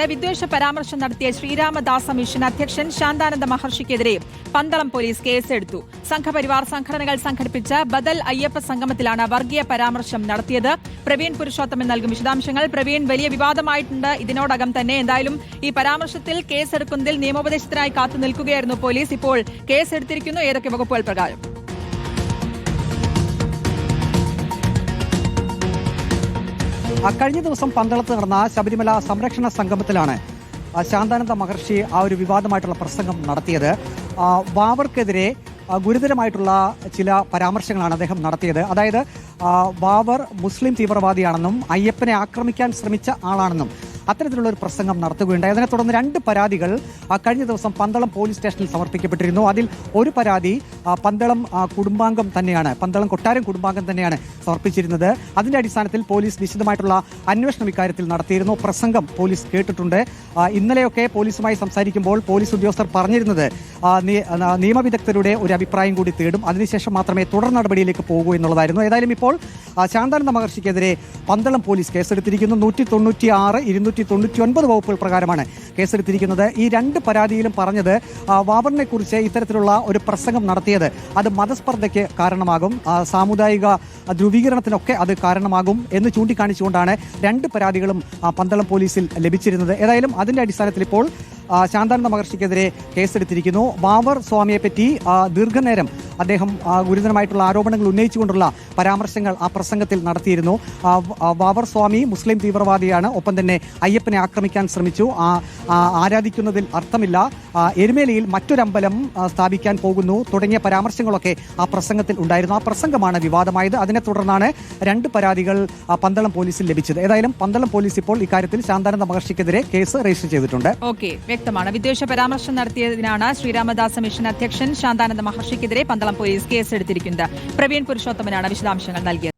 വിദ്വേഷ പരാമർശം നടത്തിയ ശ്രീരാമദാസ മിഷൻ അധ്യക്ഷൻ ശാന്താനന്ദ മഹർഷിക്കെതിരെ പന്തളം പോലീസ് കേസെടുത്തു. സംഘപരിവാർ സംഘടനകൾ സംഘടിപ്പിച്ച ബദൽ അയ്യപ്പ സംഗമത്തിലാണ് വർഗീയ പരാമർശം നടത്തിയത്. പ്രവീൺ പുരുഷോത്തമൻ നൽകും വിശദാംശങ്ങൾ. പ്രവീൺ വലിയ വിവാദമായിട്ടുണ്ട്. ഇതിനോടകം തന്നെ എന്തായാലും ഈ പരാമർശത്തിൽ കേസെടുക്കുന്നതിൽ നിയമോപദേശത്തിനായി കാത്തു നിൽക്കുകയായിരുന്നു പോലീസ്. ഇപ്പോൾ കേസെടുത്തിരിക്കുന്നു. ഏതൊക്കെ വകുപ്പുകൾ പ്രകാരം? കഴിഞ്ഞ ദിവസം പന്തളത്ത് നടന്ന ശബരിമല സംരക്ഷണ സംഗമത്തിലാണ് ശാന്താനന്ദ മഹർഷി ആ ഒരു വിവാദമായിട്ടുള്ള പ്രസംഗം നടത്തിയത്. വാവർക്കെതിരെ ഗുരുതരമായിട്ടുള്ള ചില പരാമർശങ്ങളാണ് അദ്ദേഹം നടത്തിയത്. അതായത് വാവർ മുസ്ലിം തീവ്രവാദിയാണെന്നും അയ്യപ്പനെ ആക്രമിക്കാൻ ശ്രമിച്ച ആളാണെന്നും അത്തരത്തിലുള്ള ഒരു പ്രസംഗം നടത്തുകയുണ്ടായി. അതിനെ തുടർന്ന് രണ്ട് പരാതികൾ കഴിഞ്ഞ ദിവസം പന്തളം പോലീസ് സ്റ്റേഷനിൽ സമർപ്പിക്കപ്പെട്ടിരുന്നു. അതിൽ ഒരു പരാതി പന്തളം കുടുംബാംഗം തന്നെയാണ്. പന്തളം കൊട്ടാരം കുടുംബാംഗം തന്നെയാണ് സമർപ്പിച്ചിരുന്നത്. അതിന്റെ അടിസ്ഥാനത്തിൽ പോലീസ് വിശദമായിട്ടുള്ള അന്വേഷണം ഇക്കാര്യത്തിൽ നടത്തിയിരുന്നു. പ്രസംഗം പോലീസ് കേട്ടിട്ടുണ്ട്. ഇന്നലെയൊക്കെ പോലീസുമായി സംസാരിക്കുമ്പോൾ പോലീസ് ഉദ്യോഗസ്ഥർ പറഞ്ഞിരുന്നത് നിയമവിദഗ്ധരുടെ ഒരു അഭിപ്രായം കൂടി തേടും. അതിനുശേഷം മാത്രമേ തുടർ നടപടിയിലേക്ക് പോകൂ എന്നുള്ളതായിരുന്നു. ഏതായാലും ഇപ്പോൾ ശാന്താനന്ദ മഹർഷിക്കെതിരെ പന്തളം പോലീസ് കേസെടുത്തിരിക്കുന്നു. നൂറ്റി തൊണ്ണൂറ്റി ആറ് ഇരുന്നൂറ്റി തൊണ്ണൂറ്റി ഒൻപത് വകുപ്പുകൾ പ്രകാരമാണ് കേസെടുത്തിരിക്കുന്നത്. ഈ രണ്ട് പരാതിയിലും പറഞ്ഞത് വാബറിനെ കുറിച്ച് ഇത്തരത്തിലുള്ള ഒരു പ്രസംഗം നടത്തിയത് അത് മതസ്പർദ്ധയ്ക്ക് കാരണമാകും. സാമുദായിക ധ്രുവീകരണത്തിനൊക്കെ അത് കാരണമാകും എന്ന് ചൂണ്ടിക്കാണിച്ചുകൊണ്ടാണ് രണ്ട് പരാതികളും പന്തളം പോലീസിൽ ലഭിച്ചിരുന്നത്. ഏതായാലും അതിന്റെ അടിസ്ഥാനത്തിൽ ഇപ്പോൾ ശാന്താനന്ദ മഹർഷിക്കെതിരെ കേസെടുത്തിരിക്കുന്നു. സ്വാമിയെ പറ്റി ദീർഘനേരം അദ്ദേഹം ഗുരുതരമായിട്ടുള്ള ആരോപണങ്ങൾ ഉന്നയിച്ചുകൊണ്ടുള്ള പരാമർശങ്ങൾ ആ പ്രസംഗത്തിൽ നടത്തിയിരുന്നു. വാവർ സ്വാമി മുസ്ലിം തീവ്രവാദിയാണ്. ഒപ്പം തന്നെ അയ്യപ്പനെ ആക്രമിക്കാൻ ശ്രമിച്ചു. ആരാധിക്കുന്നതിൽ അർത്ഥമില്ല. എരുമേലിയിൽ മറ്റൊരമ്പലം സ്ഥാപിക്കാൻ പോകുന്നു. തുടങ്ങിയ പരാമർശങ്ങളൊക്കെ ആ പ്രസംഗത്തിൽ ഉണ്ടായിരുന്നു. ആ പ്രസംഗമാണ് വിവാദമായത്. അതിനെ തുടർന്നാണ് രണ്ട് പരാതികൾ പന്തളം പോലീസിൽ ലഭിച്ചത്. ഏതായാലും പന്തളം പോലീസ് ഇപ്പോൾ ഇക്കാര്യത്തിൽ ശാന്താനന്ദ മഹർഷിക്കെതിരെ കേസ് രജിസ്റ്റർ ചെയ്തിട്ടുണ്ട്. ഓക്കെ വ്യക്തമാണ്. വിദേശ പരാമർശം നടത്തിയതിനാണ് ശ്രീരാമദാസ മിഷൻ അധ്യക്ഷൻ ശാന്താനന്ദ മഹർഷിക്കെതിരെ പന്തളം പോലീസ് കേസെടുത്തിരിക്കുന്നത്. പ്രവീൺ പുരുഷോത്തമനാണ് വിശദാംശങ്ങൾ നൽകിയത്.